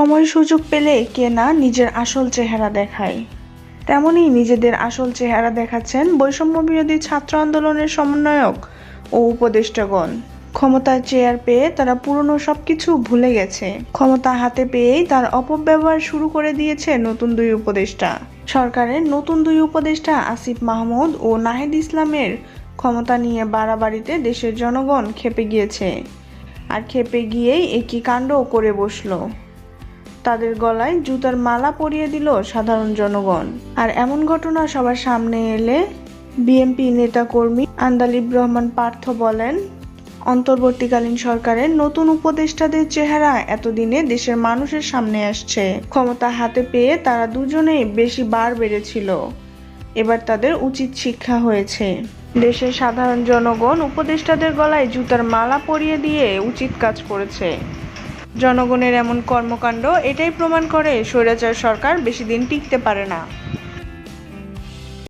সময় সুযোগ পেলে কে না নিজের আসল চেহারা দেখায়। তেমনই নিজেদের আসল চেহারা দেখাচ্ছেন বৈষম্য বিরোধী ছাত্র আন্দোলনের সমন্বয়ক ও উপদেষ্টাগণ। ক্ষমতার চেয়ার পেয়ে তারা পুরনো সবকিছু ভুলে গেছে। ক্ষমতা হাতে পেয়েই তার অপব্যবহার শুরু করে দিয়েছে নতুন দুই উপদেষ্টা। সরকারের নতুন দুই উপদেষ্টা আসিফ মাহমুদ ও নাহিদ ইসলামের ক্ষমতা নিয়ে বাড়াবাড়িতে দেশের জনগণ খেপে গিয়েছে। আর খেপে গিয়েই একই কাণ্ড করে বসল। তাদের গলায় জুতার মালা পরিয়ে দিল সাধারণ জনগণ। আর এমন ঘটনা সবার সামনে এলে বিএনপি নেতাকর্মী আন্দালিব রহমান পার্থ বলেন, অন্তর্বর্তীকালীন সরকারের নতুন উপদেষ্টাদের চেহারা এতদিনে দেশের মানুষের সামনে আসছে। ক্ষমতা হাতে পেয়ে তারা দুজনেই বেশি বার বেড়েছিল। এবার তাদের উচিত শিক্ষা হয়েছে। দেশের সাধারণ জনগণ উপদেষ্টাদের গলায় জুতার মালা পরিয়ে দিয়ে উচিত কাজ করেছে। জনগণের এমন কর্মকাণ্ড এটাই প্রমাণ করে স্বৈরাচার সরকার বেশি দিন টিকতে পারে না।